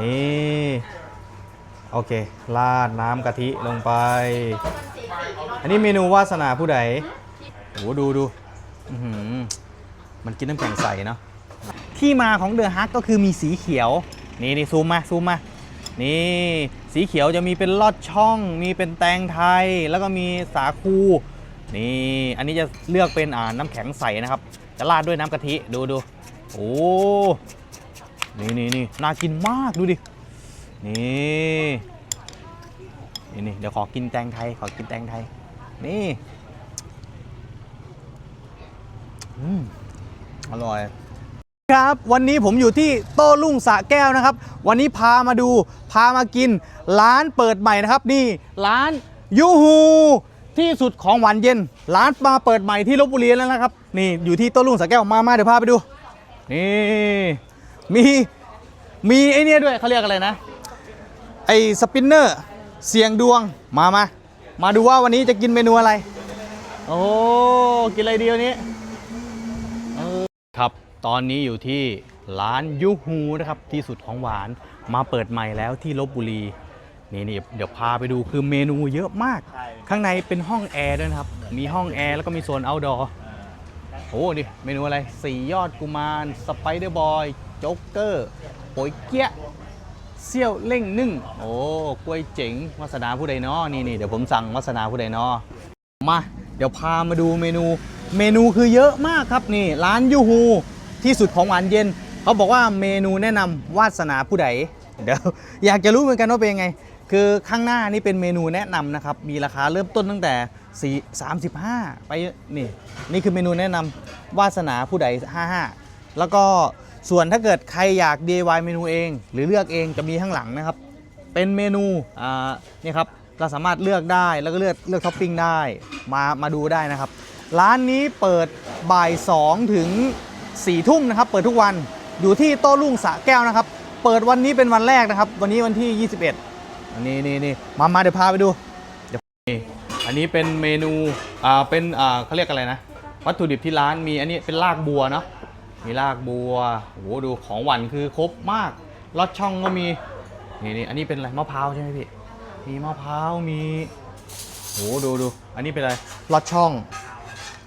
นี่โอเคราดน้ำกะทิลงไป อันนี้เมนูวาสนาผู้ใดโอ้โหดูดูมันกินน้ำแข็งใสเนาะที่มาของเดอะฮักก็คือมีสีเขียว นี่นี่ซูมมาซูมมา นี่สีเขียวจะมีเป็นลอดช่อง มีเป็นแตงไทย แล้วก็มีสาคู นี่ อันนี้จะเลือกเป็นอ่าน้ำแข็งใสนะครับ จะราดด้วยน้ำกะทิ ดูดูโอ้ นี่นี่นี่น่ากินมากดูดิ นี่นี่นี่เดี๋ยวขอกินแตงไทย ขอกินแตงไทย นี่อร่อย ครับวันนี้ผมอยู่ที่โต้รุ่งสะแก้วนะครับ วันนี้พามาดูพามากิน ร้านเปิดใหม่นะครับ นี่ร้านยูฮูที่สุดของหวานเย็น ร้านมาเปิดใหม่ที่ลบบุรีแล้วนะครับ นี่อยู่ที่โต้รุ่งสะแก้วมามาเดี๋ยวพาไปดู นี่ มีมีไอเนี่ยด้วยเขาเรียกอะไรนะ ไอสปินเนอร์เสียงดวงมามามาดูว่าวันนี้จะกินเมนูอะไร โอ้กินอะไรดีวันนี้เออครับตอนนี้อยู่ที่ร้านยูฮูนะครับที่สุดของหวานมาเปิดใหม่แล้วที่ลบบุรีนี่นี่เดี๋ยวพาไปดูคือเมนูเยอะมาก ข้างในเป็นห้องแอร์ด้วยนะครับ มีห้องแอร์แล้วก็มีโซน outdoor โอ้นี่เมนูอะไรสี่ยอดกุมารสไปเดอร์บอยโจ๊กเกอร์โป๋ยเกี้ยเซี่ยวเล่งนึ่ง โอ้กล้วยเจ๋งวัสนาผู้ใดเนาะนี่นี่เดี๋ยวผมสั่งวัสนาผู้ใดเนาะมา เดี๋ยวพามาดูเมนู เมนูคือเยอะมากครับนี่ ร้านยูฮูที่สุดของหวานเย็น เขาบอกว่าเมนูแนะนำวาสนาผู้ใดเดี๋ยวอยากจะรู้เหมือนกันว่าเป็นยังไง คือข้างหน้านี่เป็นเมนูแนะนำนะครับ มีราคาเริ่มต้นตั้งแต่4 35 ไปนี่ นี่คือเมนูแนะนำวาสนาผู้ใด 55 แล้วก็ ส่วนถ้าเกิดใครอยาก DIY เมนูเอง หรือเลือกเองจะมีข้างหลังนะครับ เป็นเมนูอ่านี่ครับเราสามารถเลือกได้แล้วก็เลือกเลือกท็อปปิ้งได้มามาดูได้นะครับ ร้านนี้เปิดบ่าย2ถึง4ทุ่มนะครับ เปิดทุกวันอยู่ที่โต้รุ่งสะแก้วนะครับ เปิดวันนี้เป็นวันแรกนะครับ วันนี้วันที่ 21 อันนี้นี่นี่มามาเดี๋ยวพาไปดูเดี๋ยวนี่อันนี้เป็นเมนูอ่าเป็นอ่าเขาเรียกอะไรนะ วัตถุดิบที่ร้านมีอันนี้เป็นรากบัวเนาะ มีรากบัวโอ้โหดูของหวานคือครบมากลอดช่องก็มีนี่นี่อันนี้เป็นอะไรมะพร้าวใช่ไหมพี่มีมะพร้าวมีโอ้โหดูดูอันนี้เป็นอะไรลอดช่อง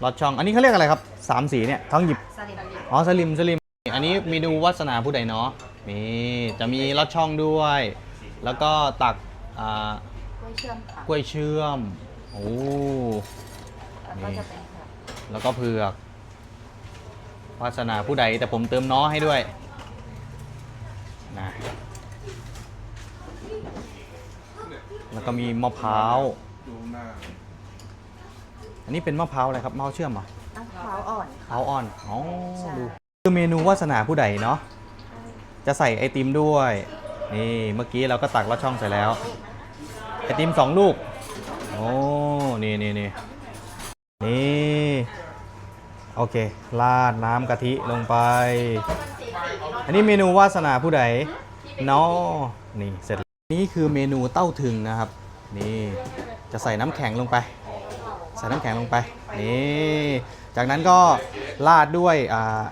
ลอดช่อง อันนี้เขาเรียกอะไรครับสามสีเนี่ยท้องหยิบสลิมอ๋อสลิมสลิมอันนี้เมนูวัสนาผู้ใดเนาะนี่จะมีลอดช่องด้วย แล้วก็ตักอ่ากล้วยเชื่อมค่ะกล้วยเชื่อมโอ้แล้วก็จะเป็นแบบแล้วก็เผือก วาสนาผู้ใดแต่ผมเติมน้อให้ด้วยนะแล้วก็มีมะพร้าวอันนี้เป็นมะพร้าวอะไรครับมะพร้าวเชื่อมเหรอมะพร้าวอ่อนมะพร้าวอ่อน อ๋อใช่ดูคือเมนูวาสนาผู้ใดเนาะ จะใส่ไอติมด้วย นี่เมื่อกี้เราก็ตักลอดช่องใส่แล้ว ไอติมสองลูก โอ้ นี่นี่นี่นี่ โอเคราดน้ำกะทิลงไป อันนี้เมนูวาสนาผู้ใดเนาะนี่เสร็จแล้วนี่คือเมนูเต้าถึงนะครับ นี่จะใส่น้ำแข็งลงไป ใส่น้ำแข็งลงไปนี่จากนั้นก็ราดด้วยอ่า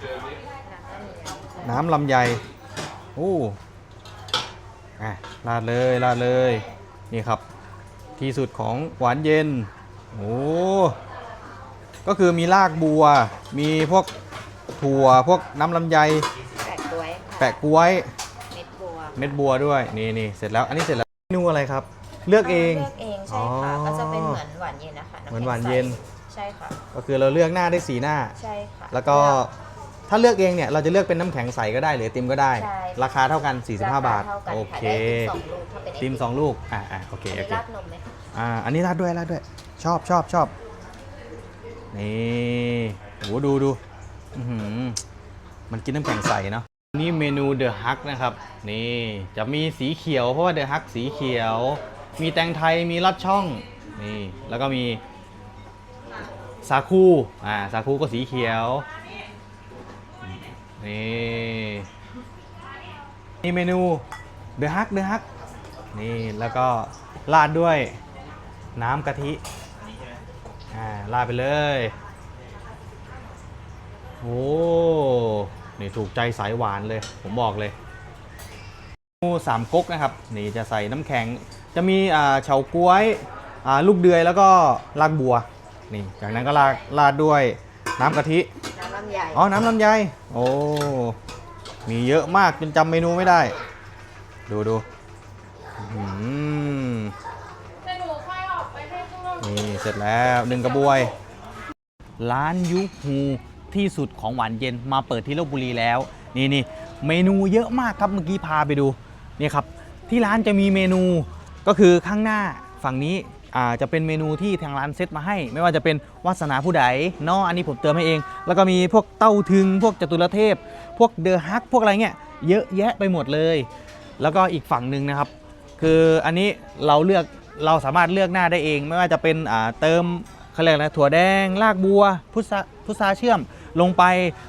น้ำลำไยโอ้อะราดเลยราดเลยนี่ครับ ที่สุดของหวานเย็นโอ้ ก็คือมีรากบัว มีพวกถั่วพวกน้ำลำไย แปะกล้วยค่ะแปะกล้วย เม็ดบัวเม็ดบัวด้วย นี่นี่เสร็จแล้วอันนี้เสร็จแล้วเมนูอะไรครับ เลือกเอง เลือกเองใช่ค่ะ อ๋อก็จะเป็นเหมือนหวานเย็นนะคะำเหมือนหวานเย็น ใช่ค่ะ ก็คือเราเลือกหน้าได้สีหน้า ใช่ค่ะ แล้วก็ถ้าเลือกเองเนี่ยเราจะเลือกเป็นน้ำแข็งใสก็ได้หรือไอติมก็ได้ ใช่ ราคาเท่ากันรา45 บาทเท่กันโอค่ะเคได้ติมสองลูกถ้าเป็นไอติมสองลูกอ่าอ่าโอเคอันโอนี้เค ราดนมไหมคะอ่าอันนี้ราดด้วยราดด้วย ชอบชอบชอบ นี่โหดูดูมันกินน้ำแข็งใสเนาะนี่เมนูเดอะฮักนะครับ นี่จะมีสีเขียวเพราะว่าเดอะฮักสีเขียว มีแตงไทยมีลอดช่องนี่แล้วก็มีสาคูอ่าสาคูก็สีเขียว นี่นี่เมนูเดอะฮักเดอะฮักนี่แล้วก็ราดด้วยน้ำกะทิ อ่าราดไปเลย โอ้นี่ถูกใจสายหวานเลย ผมบอกเลยเมนูสามก๊กนะครับ นี่จะใส่น้ำแข็ง จะมีอ่าเฉาก๊วยอ่าลูกเดือยแล้วก็รากบัว นี่ จากนั้นก็ราดราดด้วยน้ำกะทิ น้ำลำไยอ๋อ น้ำลำไย โอ้ มีเยอะมากจนจำเมนูไม่ได้ ดูดูอื้อหือ นี่เสร็จแล้วหนึ่งกระบวย ร้านยุฮูที่สุดของหวานเย็นมาเปิดที่ลบบุรีแล้ว นี่นี่เมนูเยอะมากครับเมื่อกี้พาไปดูนี่ครับที่ร้านจะมีเมนูก็คือข้างหน้าฝั่งนี้จะเป็นเมนูที่ทางร้านเซตมาให้ ไม่ว่าจะเป็นวาสนาผู้ใดเนาะอันนี้ผมเติมให้เอง แล้วก็มีพวกเต้าถึง พวกจตุรเทพ พวกเดอะฮักพวกอะไรเงี้ยเยอะแยะไปหมดเลย แล้วก็อีกฝั่งหนึ่งนะครับ คืออันนี้เราเลือก เราสามารถเลือกหน้าได้เอง ไม่ว่าจะเป็นเติมเขาเรียกอะไรถั่วแดงรากบัว พุทราพุทราเชื่อมลงไป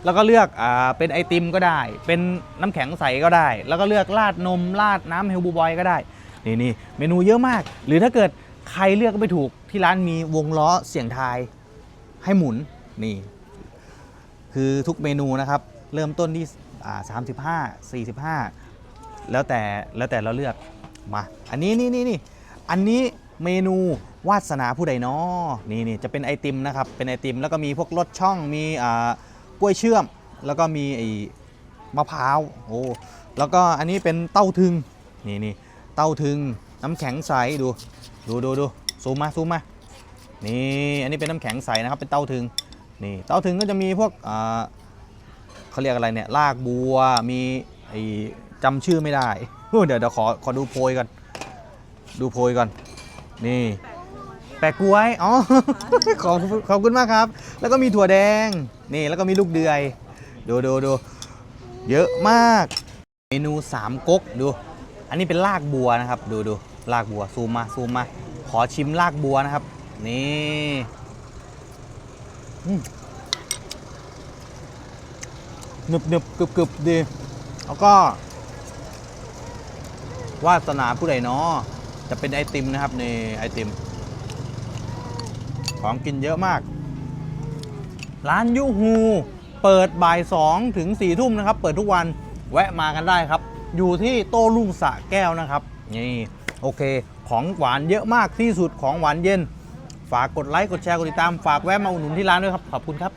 แล้วก็เลือกอเป็นไอติมก็ได้ เป็นน้ำแข็งใสก็ได้ แล้วก็เลือกราดนมราดน้ำเฮลบูบอยก็ได้นี่นี่เมนูเยอะมาก หรือถ้าเกิดใครเลือกไม่ถูกที่ร้านมีวงล้อเสียงทายให้หมุนนี่ คือทุกเมนูนะครับ เริ่มต้นที่อ่า35 45แล้วแต่แล้วแต่เราเลือกมา อันนี้นี่นี่นี่ อันนี้เมนูวาสนาผู้ใดน้อนี่นี่จะเป็นไอติมนะครับ เป็นไอติม แล้วก็มีพวกรสช่องมีอ่ากล้วยเชื่อม แล้วก็มีไอมะพร้าวโอ้แล้วก็อันนี้เป็นเต้าถึงนี่นี่เต้าถึงน้ำแข็งใสดูดูดูดูซูมมาซูมมานี่อันนี้เป็นน้ำแข็งใสนะครับเป็นเต้าถึงนี่เต้าถึงก็จะมีพวกอ่าเขาเรียกอะไรเนี่ยลากบัวมีไอจำชื่อไม่ได้เดี๋ยวเดี๋ยวขอขอดูโพยก่อน ดูโพยก่อน นี่ แปะกล้วย อ๋อ ขอบขอบคุณมากครับ แล้วก็มีถั่วแดง นี่แล้วก็มีลูกเดือย ดูดูดูเยอะมาก เมนูสามก๊กดู อันนี้เป็นลากบัวนะครับ ดูดูลากบัวซูมมาซูมมา ขอชิมลากบัวนะครับ นี่หนึบหนึบกรึบกึบดี แล้วก็วาสนาผู้ใดเนาะ จะเป็นไอติมนะครับในไอติม ของกินเยอะมาก ร้านยูฮูเปิดบ่าย2ถึง4ทุ่มนะครับ เปิดทุกวันแวะมากันได้ครับ อยู่ที่โต้รุ่งสะแก้วนะครับนี่โอเค ของหวานเยอะมากที่สุดของหวานเย็น ฝากกดไลค์กดแชร์กดติดตามฝากแวะมาอุดหนุนที่ร้านด้วยครับ ขอบคุณครับ